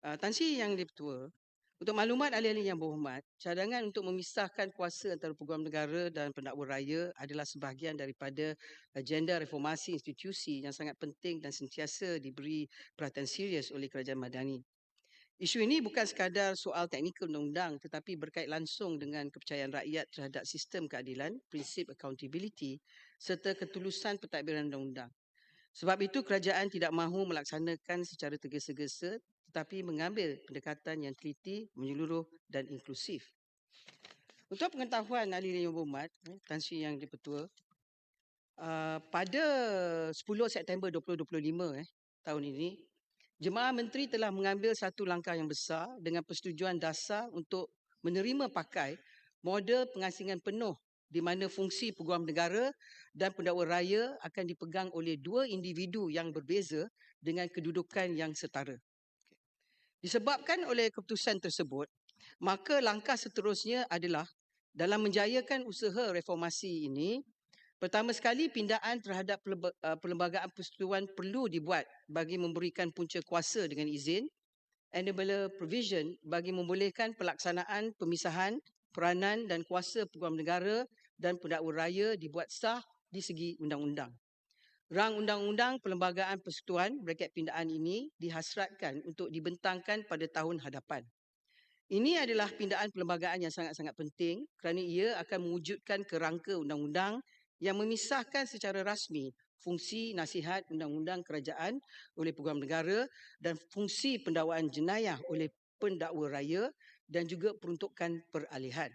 Uh, Tan Sri Yang Dipertua, untuk maklumat ahli-ahli yang berhormat, cadangan untuk memisahkan kuasa antara peguam negara dan pendakwa raya adalah sebahagian daripada agenda reformasi institusi yang sangat penting dan sentiasa diberi perhatian serius oleh kerajaan Madani. Isu ini bukan sekadar soal teknikal undang-undang tetapi berkait langsung dengan kepercayaan rakyat terhadap sistem keadilan, prinsip accountability serta ketulusan pentadbiran undang-undang. Sebab itu kerajaan tidak mahu melaksanakan secara tergesa-gesa tetapi mengambil pendekatan yang teliti, menyeluruh dan inklusif. Untuk pengetahuan ahli yang berhormat, eh, Tan Sri Yang Dipertua, uh, pada 10 September 2025 eh, tahun ini, Jemaah Menteri telah mengambil satu langkah yang besar dengan persetujuan dasar untuk menerima pakai model pengasingan penuh di mana fungsi peguam negara dan pendakwa raya akan dipegang oleh dua individu yang berbeza dengan kedudukan yang setara. Disebabkan oleh keputusan tersebut, maka langkah seterusnya adalah dalam menjayakan usaha reformasi ini, pertama sekali pindaan terhadap uh, perlembagaan persekutuan perlu dibuat bagi memberikan punca kuasa dengan izin, enabler provision bagi membolehkan pelaksanaan pemisahan peranan dan kuasa peguam negara dan pendakwa raya dibuat sah di segi undang-undang. Rang Undang-Undang Perlembagaan Persekutuan bracket pindaan ini dihasratkan untuk dibentangkan pada tahun hadapan. Ini adalah pindaan perlembagaan yang sangat-sangat penting kerana ia akan mewujudkan kerangka undang-undang yang memisahkan secara rasmi fungsi nasihat undang-undang kerajaan oleh peguam negara dan fungsi pendakwaan jenayah oleh pendakwa raya dan juga peruntukan peralihan.